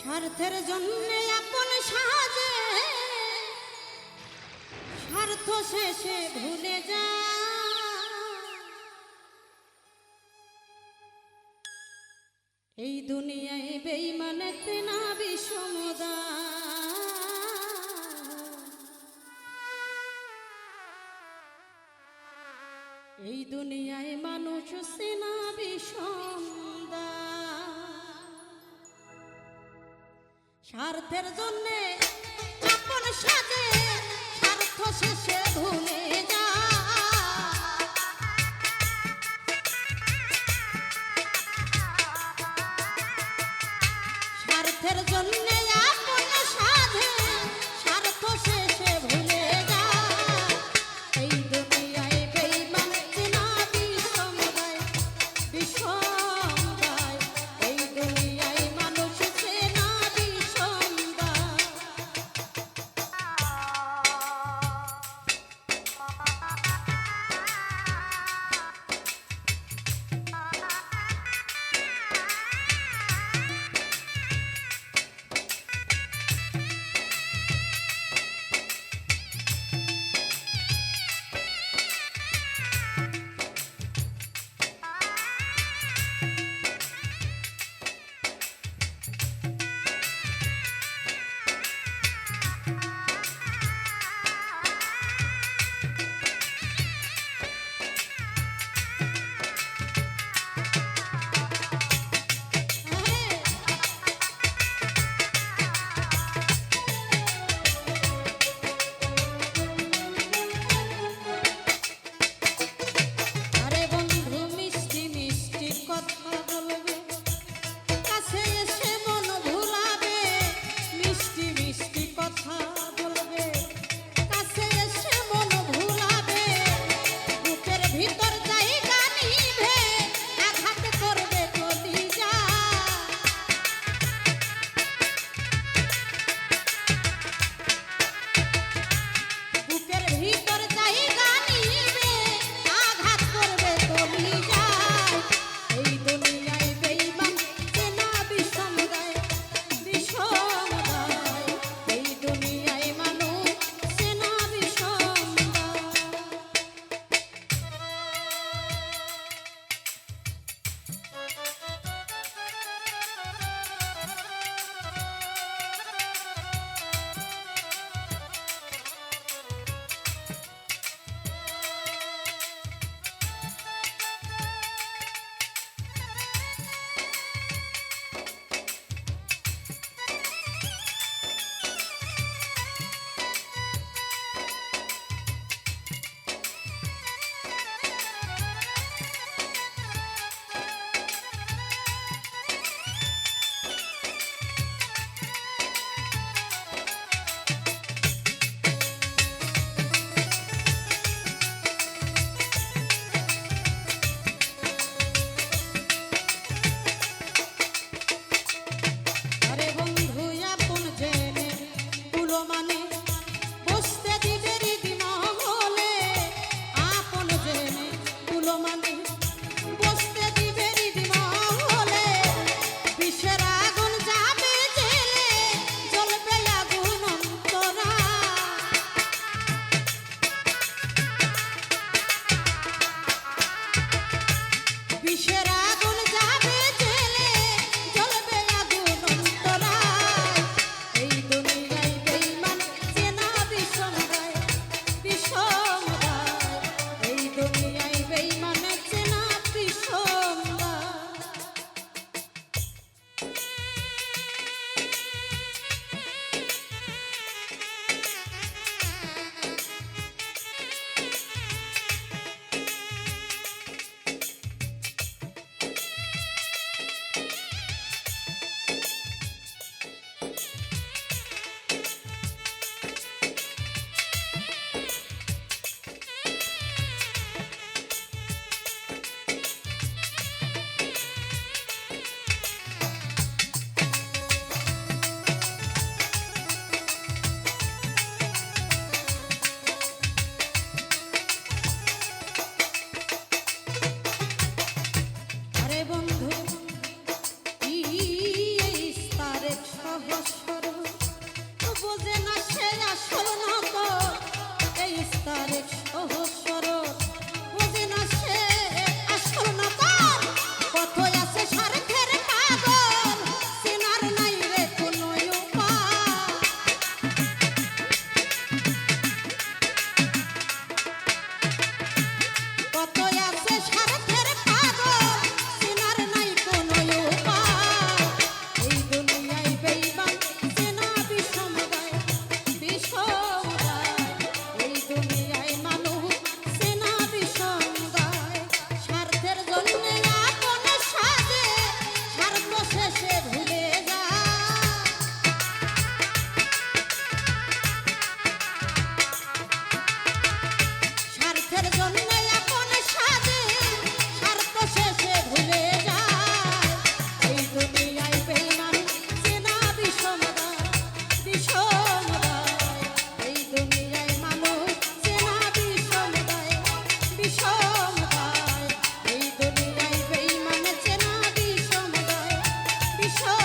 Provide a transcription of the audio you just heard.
স্বার্থের জন্য আপন সাজে। স্বার্থ শেষে ভুলে যা। এই দুনিয়ায় বেইমানেতে না বিষমদা এই দুনিয়ায় মানুষ সেনা বিষমদা স্বার্থের জন্যে আপন সাজে আসর বোঝে না সে কিশোর